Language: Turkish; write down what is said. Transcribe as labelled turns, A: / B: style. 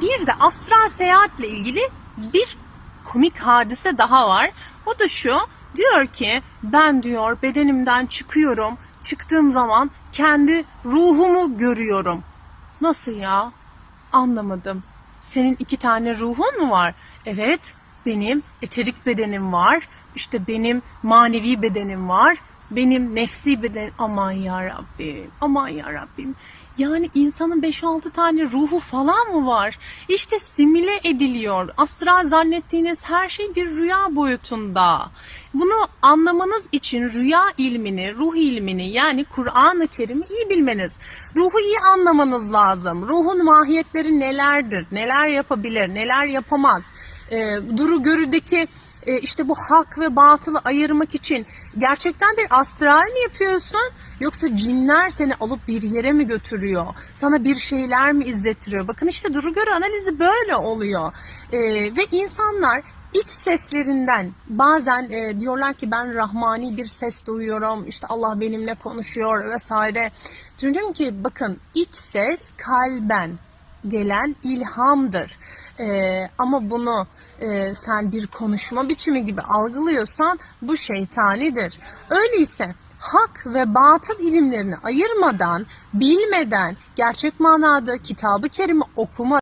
A: Bir de astral seyahatle ilgili bir komik hadise daha var. O da şu. Diyor ki ben diyor bedenimden çıkıyorum. Çıktığım zaman kendi ruhumu görüyorum. Nasıl ya? Anlamadım. Senin iki tane ruhun mu var? Evet, benim eterik bedenim var. İşte benim manevi bedenim var. Benim nefsi beden aman ya Rabbim. Aman ya Rabbim. Yani insanın 5-6 tane ruhu falan mı var? İşte simüle ediliyor. Astral zannettiğiniz her şey bir rüya boyutunda. Bunu anlamanız için rüya ilmini, ruh ilmini yani Kur'an-ı Kerim'i iyi bilmeniz, ruhu iyi anlamanız lazım. Ruhun mahiyetleri nelerdir, neler yapabilir, neler yapamaz. Ee, duru görüdeki e, işte bu hak ve batılı ayırmak için gerçekten bir astral mi yapıyorsun yoksa cinler seni alıp bir yere mi götürüyor? Sana bir şeyler mi izlettiriyor? Bakın işte duru görü analizi böyle oluyor. E, ve insanlar iç seslerinden bazen e, diyorlar ki ben rahmani bir ses duyuyorum işte Allah benimle konuşuyor vesaire. Diyorum ki bakın iç ses kalben gelen ilhamdır. Ee, ama bunu e, sen bir konuşma biçimi gibi algılıyorsan bu şeytanidir. Öyleyse hak ve batıl ilimlerini ayırmadan, bilmeden, gerçek manada kitabı kerimi okuma